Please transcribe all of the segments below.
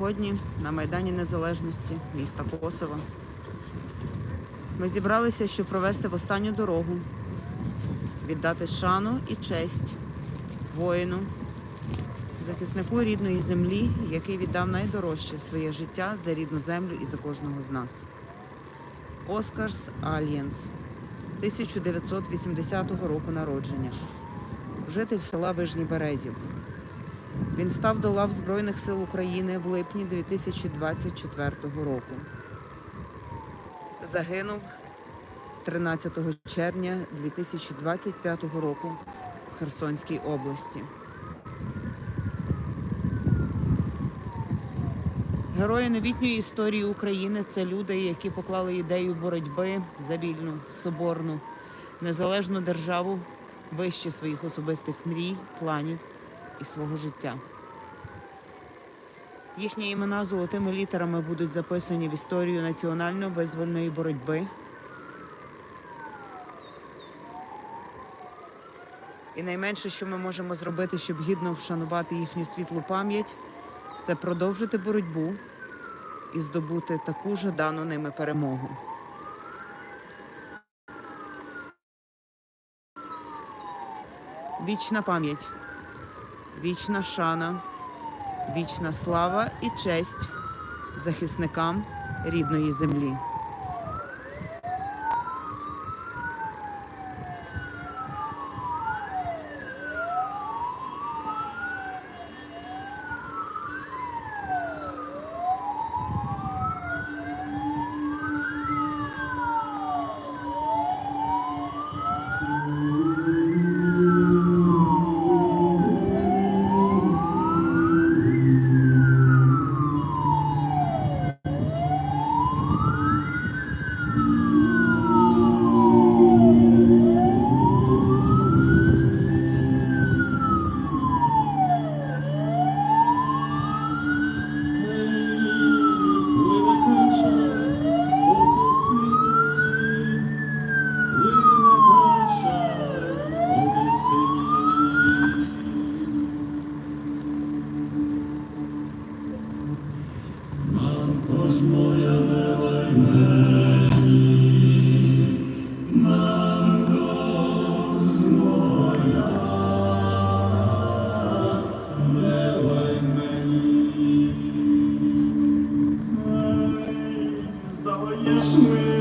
Сьогодні на Майдані Незалежності міста Косова ми зібралися, щоб провести в останню дорогу, віддати шану і честь воїну, захиснику рідної землі, який віддав найдорожче своє життя за рідну землю і за кожного з нас. Оскарс Альєнс, 1980 року народження, житель села Вижній Березів. Він став до лав Збройних сил України в липні 2024 року. Загинув 13 червня 2025 року в Херсонській області. Герої новітньої історії України це люди, які поклали ідею боротьби за вільну, соборну, незалежну державу вище своїх особистих мрій, планів і свого життя. Їхні імена золотими літерами будуть записані в історію національно-визвольної боротьби. І найменше, що ми можемо зробити, щоб гідно вшанувати їхню світлу пам'ять, це продовжити боротьбу і здобути таку жадану ними перемогу. Вічна пам'ять, вічна шана, вічна слава і честь захисникам рідної землі. Залаєш ми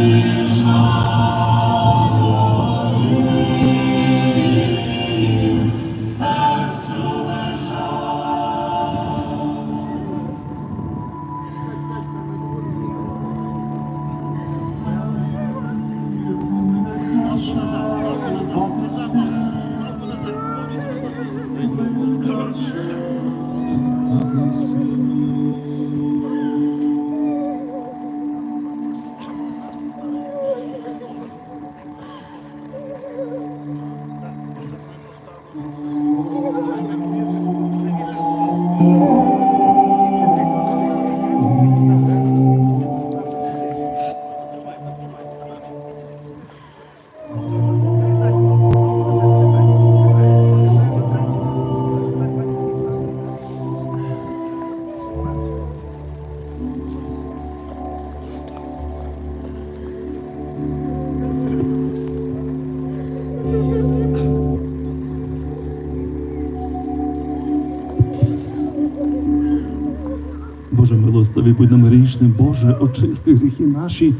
ти милостивий, будь нам грішним, Боже, очисти гріхи наші.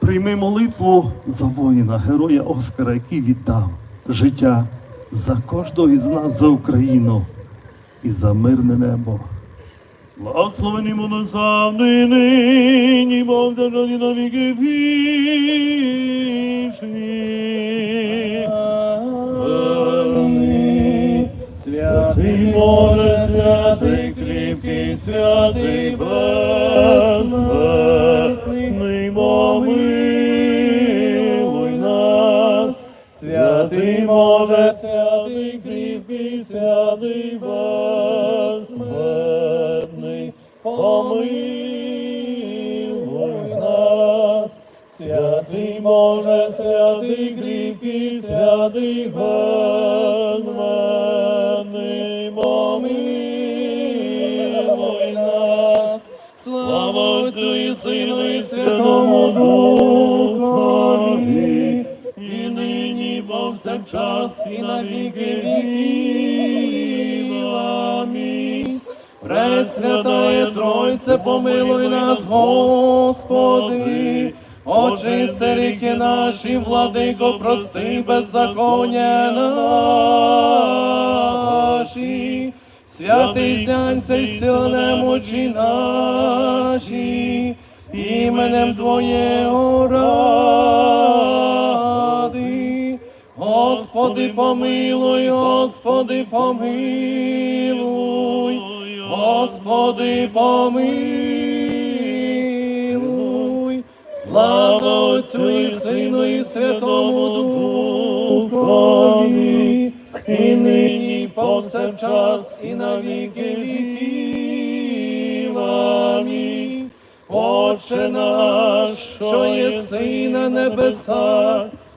Прийми молитву за воїна, героя Оскара, який віддав життя за кожного із нас, за Україну і за мирне небо. Благословені монозавни нині, Бог за на віки вічні. Святий Боже, святий кріпкий, святий безсмертний, Святий Боже, святий кріпкий, святий безсмертний, помилуй нас. Святий Боже, святий кріпкий, святий безсмертний, помилуй нас. Слава Отцю і Сину і Святому Духові, повсякчас, і на віки. Амінь. Пресвятає Тройце, помилуй нас, Господи, очисти ріки наші, владико, прости беззаконня наші, святий знянця і сила немочі наші, іменем Твоєго ради. Господи, помилуй, Господи, помилуй, Господи, помилуй, слава Отцю і Сину і Святому Духові, і нині, і повсякчас, і на віки віків. Амінь. Отче наш, що єси на небесах,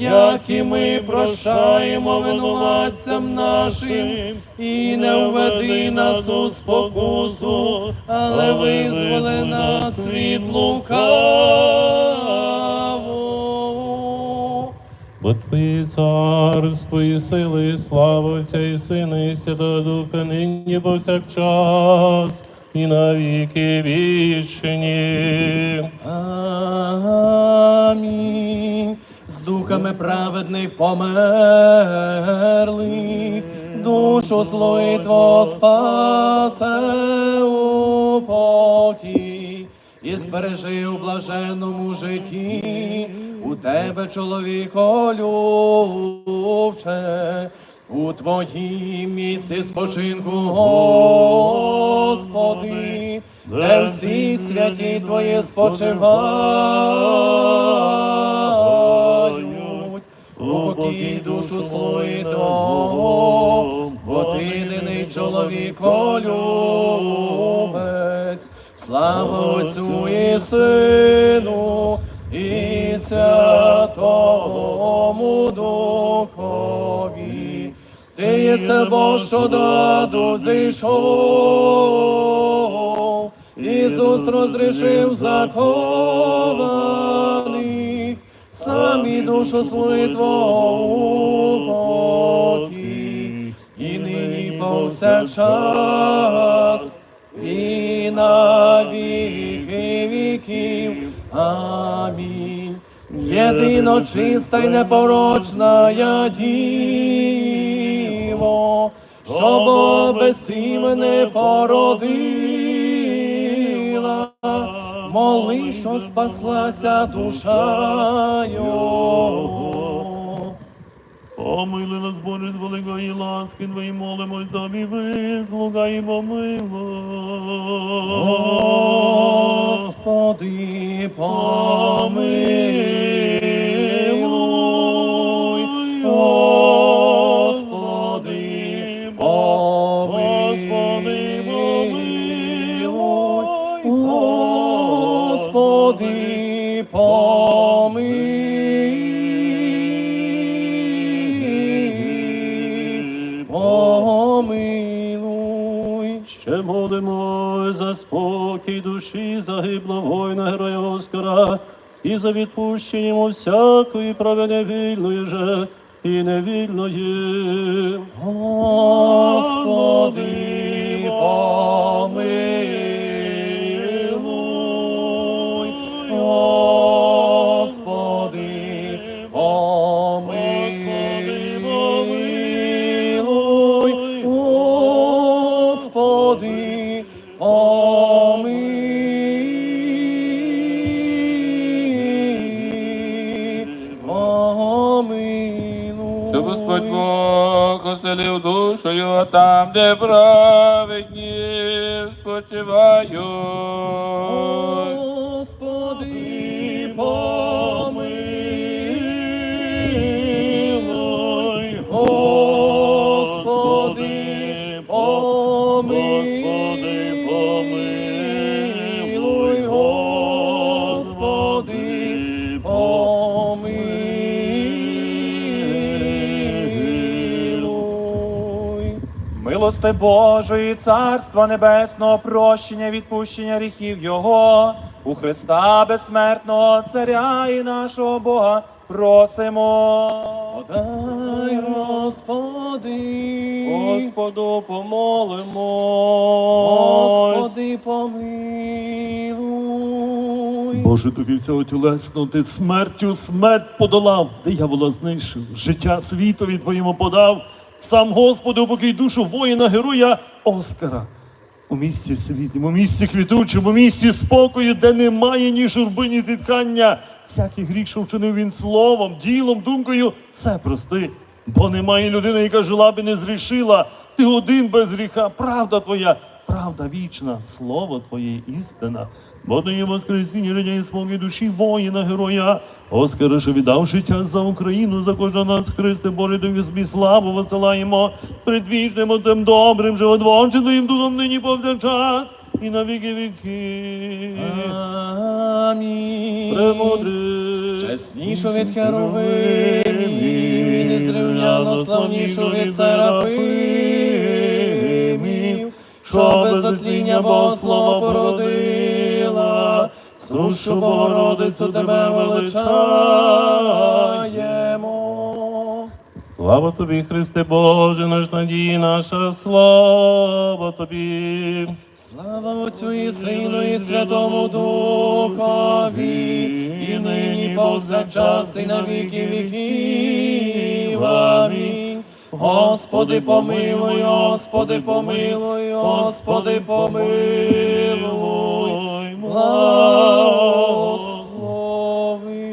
як і ми прощаємо винуватцям нашим, і не введи нас у спокусу, але визволи нас від лукавого. Бо Твоє царство і сили, і слава Отця і Сина, і Святого Духа, нині повсякчас, і на віки вічні. Амінь. Духами праведних померлих, душу злої Твого спасе у покій. І збережи у блаженному житті, у тебе, чоловіко любче, у твоїм місці спочинку, Господи, де всі святі Твої спочивають, упокій душу свою Твого, бо ти єдиний чоловіко любець, слава Отцю і Сину, і Святому Духові. Ти єси Бог, що до аду зійшов, Ісус розрішив закованих, сам і душу свою Твого і нині повсякчас, і на віки віків. Амінь. Єдино чиста й непорочна я діво, що без не породила, моли, що спаслася душа його. Помили нас, Боже, з великої ласки Твої, молимось тобі, вислугай і помилуй. Господи, помилуй, душі загибло воїна героя Оскара і за відпущення йому всякої правини вільної же і невільної. Господи, помилуй, Бог оселив душою, там, де праведні спочивають. Милости Божої, Царства Небесного, прощення, відпущення гріхів Його, у Христа безсмертного Царя і нашого Бога просимо. Подай, Господи, Господу помолимо. Господи, помилуй. Боже, тобі всього тілесно, ти смертю смерть подолав, диявола знищив, життя світові твоєму подав. Сам Господи, упокій душу воїна, героя Оскара. У місці світлім, у місці квітучому, у місці спокою, де немає ні журби, ні зітхання. Всякий гріх, що вчинив він словом, ділом, думкою, все прости. Бо немає людини, яка жила би не зрішила. Ти один без гріха, правда твоя, правда вічна, слово твоє істина. Бо ти воскресіння і спокій душі воїна, героя. Оскара, що віддав життя за Україну, за кожного нас, Христе Боже, тобі собі славу висилаємо, предвічним отцем добрим, животворчим твоїм духом нині повсякчас і на віки віки. Амінь. Премудрий. Чеснішу від Херовимів, незрівняно славнішу від Серафимів, що без затління Богослова породила, сущу Богородицю тебе величаємо. Слава тобі, Христе Боже, наш надій, наша слава тобі. Слава Отцю і Сину і Святому Духові, і нині повсякчас, і на віки віків. Амінь. Господи, помилуй, Господи, помилуй, Господи, помилуй, благослови.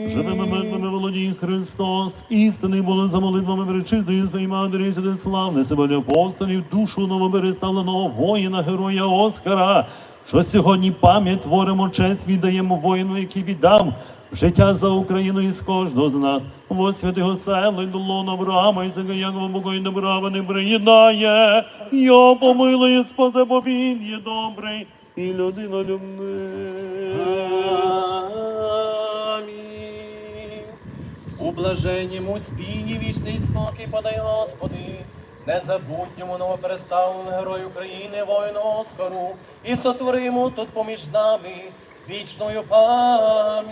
Живими мертвими володій Христос, істинний було за молитвами пречистої своїй матері, славне себе апостолів, душу новопереставленого воїна, героя Оскара, що сьогодні пам'ять творимо, честь віддаємо воїну, який віддав життя за Україну і з кожного з нас. Во святого села, долон Авраама, і Якова Бога і добра не приєднає, його помилує, спасе, бо він є добрий і людина любний. У блаженнім спіні вічний спокій подай, Господи, незабутньому новопереставленому герою України, воїну Оскару, і сотворимо тут поміж нами вічною пам'ять.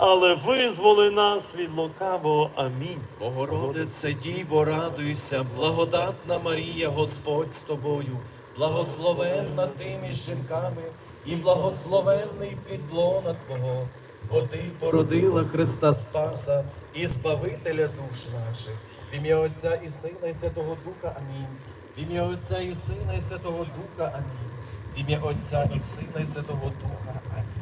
але визволи нас від лукавого. Амінь. Богородице Діво, радуйся, благодатна Марія, Господь з тобою, благословенна ти між жінками, і благословенний плід лона Твого, бо ти породила Христа Спаса і Збавителя душ наших. В ім'я Отця і Сина, і Святого Духа. Амінь. В ім'я Отця і Сина, і Святого Духа. Амінь. В ім'я Отця і Сина, і Святого Духа. Амінь.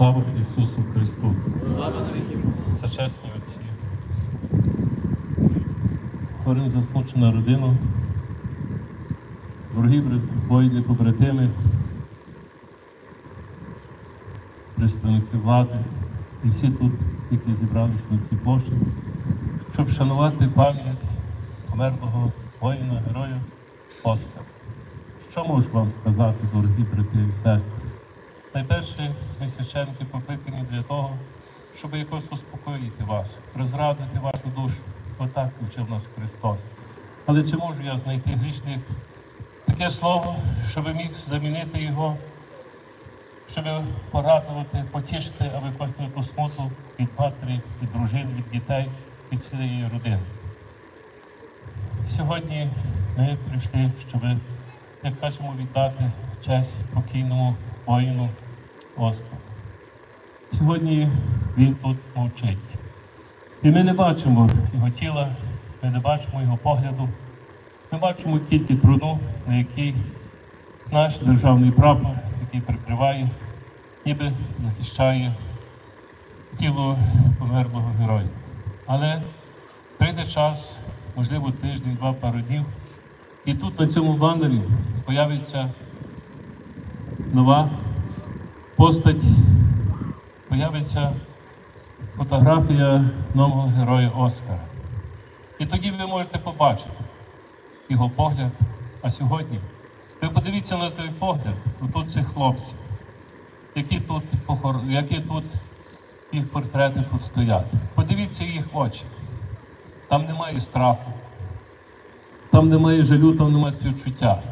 Слава Ісусу Христу! Слава навіки Богу. Сочесні отці. Говоримо засмучену родину, дорогі воїни, побратими, представники влади і всі тут, які зібралися на цій площі, щоб вшанувати пам'ять померлого воїна, героя Оскара. Що можу вам сказати, дорогі брати і сестри? Найперше, ми священники покликані для того, щоб якось успокоїти вас, розрадити вашу душу. Отак вчив нас Христос. Але чи можу я знайти грішник таке слово, щоб міг замінити його, щоб порадувати, потішити, аби якось не ту смуту від матері, від дружин, від дітей, від цієї родини. Сьогодні ми прийшли, щоб, як кажемо, віддати честь покійному воїну Оскару. Сьогодні він тут мовчить. І ми не бачимо його тіла, ми не бачимо його погляду. Ми бачимо тільки труну, на якій наш державний прапор, який прикриває, ніби захищає тіло померлого героя. Але прийде час, можливо, тиждень, два, пару днів, і тут на цьому банері появиться нова постать, появиться фотографія нового героя Оскара. І тоді ви можете побачити його погляд. А сьогодні ви подивіться на той погляд, отут цих хлопців, які тут які тут їх портрети тут стоять. Подивіться їх очі. Там немає страху, там немає жалю, там немає співчуття.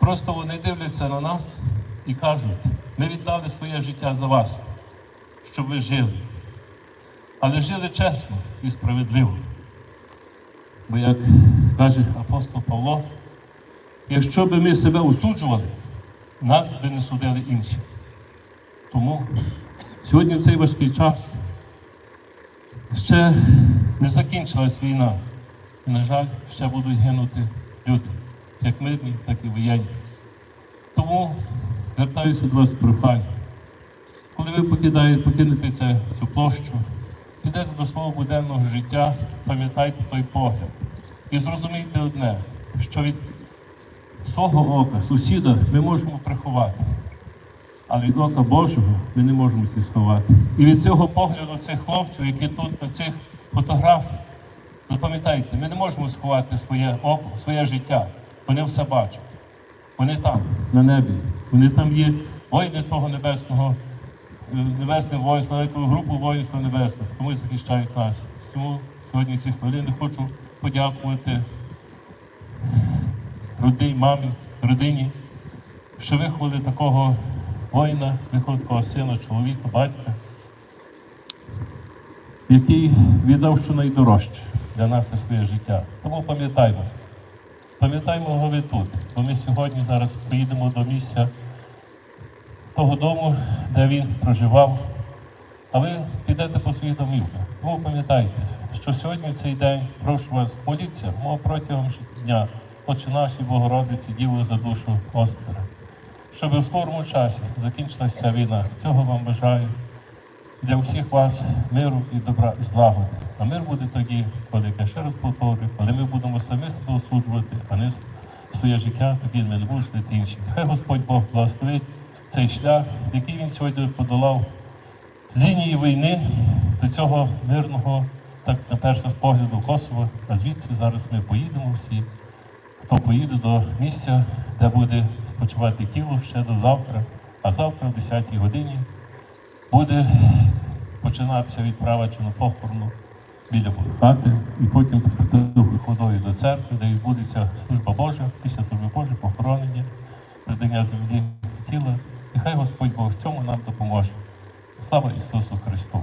Просто вони дивляться на нас і кажуть, ми віддали своє життя за вас, щоб ви жили. Але жили чесно і справедливо. Бо як каже апостол Павло, якщо би ми себе осуджували, нас би не судили інші. Тому сьогодні в цей важкий час ще не закінчилась війна. І, на жаль, ще будуть гинути люди, як мирні, так і воєнні. Тому звертаюся до вас з проханням. Коли ви покидаєте, покинете цю площу, підете до свого буденного життя, пам'ятайте той погляд. І зрозумійте одне, що від свого ока, сусіда, ми можемо приховати, але від ока Божого ми не можемо сховати. І від цього погляду цих хлопців, які тут на цих фотографіях, запам'ятайте, ми не можемо сховати своє око, своє життя. Вони все бачать. Вони там, на небі. Вони там є воїни того небесного, е, небесне воїнство, навіть групу воїнства небесних, тому захищають нас. Тому сьогодні ці хвилини хочу подякувати родині, мамі, родині, що виховали такого воїна, виховали такого сина, чоловіка, батька, який віддав що найдорожче для нас на своє життя. Тому пам'ятаймо. Пам'ятаємо його тут, бо ми сьогодні зараз поїдемо до місця того дому, де він проживав, а ви підете по своїх домівках. Тому пам'ятайте, що сьогодні в цей день прошу вас моліться, мов протягом дня, Отче нашій Богородиці, Діву за душу Оскара. щоб у скорому часі закінчилася ця війна. Цього вам бажаю для всіх вас миру і добра і злагоди. А мир буде тоді, коли я ще раз повторюю, коли ми будемо самі себе осуджувати, а не своє життя, тоді ми не будемо інші. Хай Господь Бог благословить цей шлях, який він сьогодні подолав. З лінії війни до цього мирного, так на перший погляду Косово, а звідси зараз ми поїдемо всі. Хто поїде до місця, де буде спочивати тіло ще до завтра, а завтра, в 10-й годині, буде починатися відправа чи на похорону біля хати, і потім ходою до церкви, де відбудеться служба Божа, після служби Божої, похоронення, придання землі тіла. І хай Господь Бог в цьому нам допоможе. Слава Ісусу Христу!